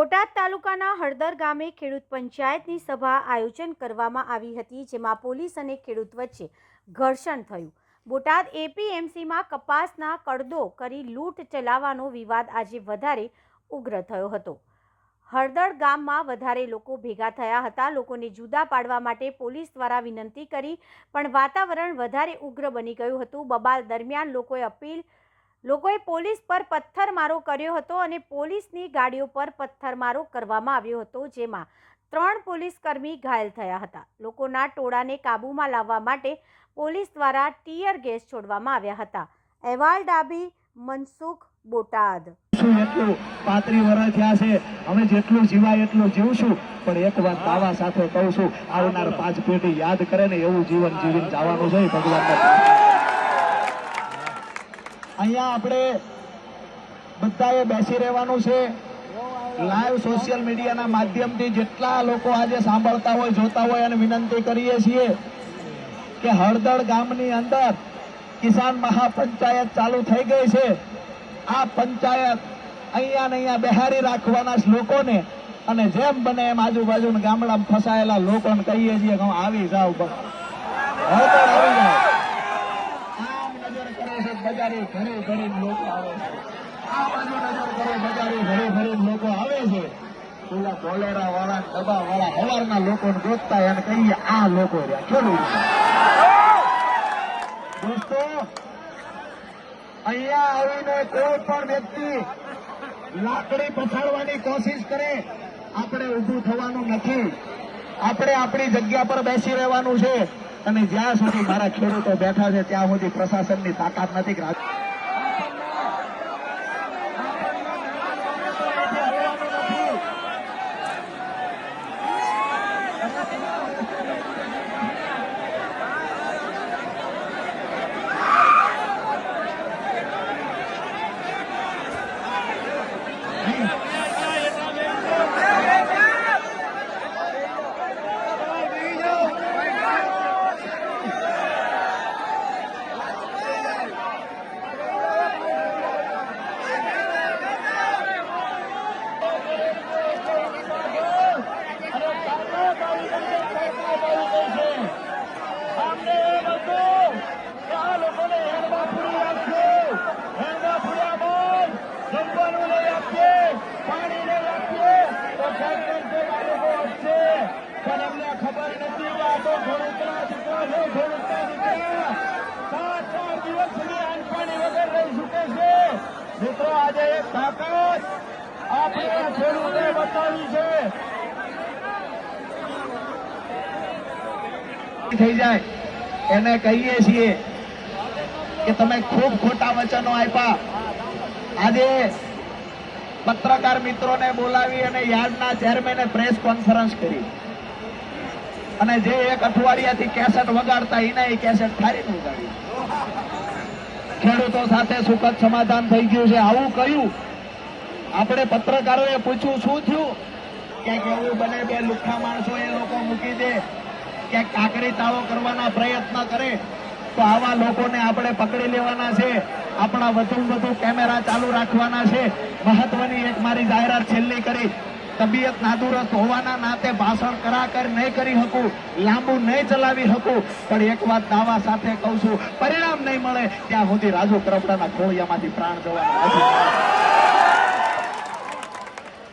બોટાદ તાલુકાના હળદર ગામે ખેડૂત પંચાયતની સભા આયોજન કરવામાં આવી હતી, જેમાં પોલીસ અને ખેડૂત વચ્ચે ઘર્ષણ થયું. બોટાદ એપીએમસીમાં કપાસના કડદો કરી લૂંટ ચલાવવાનો વિવાદ આજે વધારે ઉગ્ર થયો હતો. હળદર ગામમાં વધારે લોકો ભેગા થયા હતા, લોકોને જુદા પાડવા માટે પોલીસ દ્વારા વિનંતી કરી, પણ વાતાવરણ વધારે ઉગ્ર બની ગયું હતું. બબાલ દરમિયાન લોકોએ અપીલ લોકોએ પોલીસ પર પથ્થરમારો કર્યો હતો અને પોલીસની ગાડીઓ પર પથ્થરમારો કરવામાં આવ્યો હતો, જેમાં ત્રણ પોલીસ કર્મી ઘાયલ થયા હતા. લોકોના ટોળાને કાબૂમાં લાવવા માટે પોલીસ દ્વારા ટીયર ગેસ છોડવામાં આવ્યા હતા. અહેવાલ ડાબી, મનસુખ બોટાદ. એટલું પાંત્રી વર્ષ થયા છે? અમે જેટલું જીવાય એટલું જીવશું, પણ એક વાત દાવા સાથે કહું છું, આવનાર પાંચ પેઢી યાદ કરે ને એવું જીવન જીવીને જવાનું છે ભગવાન અહીંયા આપણે બધાએ બેસી રહેવાનું છે. લાઈવ સોશિયલ મીડિયાના માધ્યમથી જેટલા લોકો આજે સાંભળતા હોય, જોતા હોય અને વિનંતી કરીએ છીએ કે હળદળ ગામની અંદર કિસાન મહાપંચાયત ચાલુ થઈ ગઈ છે. આ પંચાયત અહીંયા ને અહીંયા બિહારી રાખવાના લોકોને અને જેમ બને એમ આજુબાજુના ગામડામાં ફસાયેલા લોકોને કહીએ છીએ કે આવી જાવ બસ. હળદળ આવી નજર કરો આવીને કોઈ પણ વ્યક્તિ લાકડી પછાડવાની કોશિશ કરે, આપણે ઊભું થવાનું નથી. આપણે આપણી જગ્યા પર બેસી રહેવાનું છે. અને જ્યાં સુધી મારા ખેડૂતો બેઠા છે ત્યાં સુધી પ્રશાસનની તાકાત નથી કે રાજ- અમને એમ હતું કે આ લોકોને હેડમાં પૂરી રાખશું. હેડમાં પૂર્યા બાદ જમવાનું લઈ આપીએ, પાણી લઈ આપીએ, તો ક્યાંક ને ક્યાંક આ લોકો હસશે. પણ અમને ખબર નથી કે આ તો ખેડૂતના દીકરા છે, ખેડૂતના દીકરા. સાત ચાર દિવસ સુધી અન્ન પાણી વગર રહી શકે છે. મિત્રો આજે એક તાકાત આપણે ખેડૂતે બતાવી છે થઈ જાય. એને કહીએ છીએ કે તમે ખૂબ ખોટા વચનો આપ્યા. આજે પત્રકાર મિત્રોને બોલાવી અને યાર્ડના ચેરમેને પ્રેસ કોન્ફરન્સ કરી. અને જે એક અઠવાડિયાથી કેસેટ વગાડતા એને એ કેસેટ ઠારીને ઉગાડી ખેડૂતો સાથે સુખદ સમાધાન થઈ ગયું છે. આવું કહ્યું આપણે પત્રકારોએ પૂછ્યું, શું થયું? ક્યાંક એવું બને બે લુખ્ખા માણસો એ લોકો મૂકી દે, ક્યાંક કાકરી તાળો કરવાના પ્રયત્ન કરે, તો આવા લોકોને આપણે પકડી લેવાના છે. આપણા વધુ વધુ કેમેરા ચાલુ રાખવાના છે. મહત્વની એક મારી જાહેરાત છેલ્લી કરી. તબિયત નાદુરસ્ત હોવાના નાતે ભાષણ કરાકર નહીં કરી શકું, લાંબુ નહીં ચલાવી શકું, પણ એક વાત દાવા સાથે કહું છું, પરિણામ નહીં મળે, ત્યાં સુધી રાજુ કરપડાના ખોળિયામાંથી પ્રાણ જવાના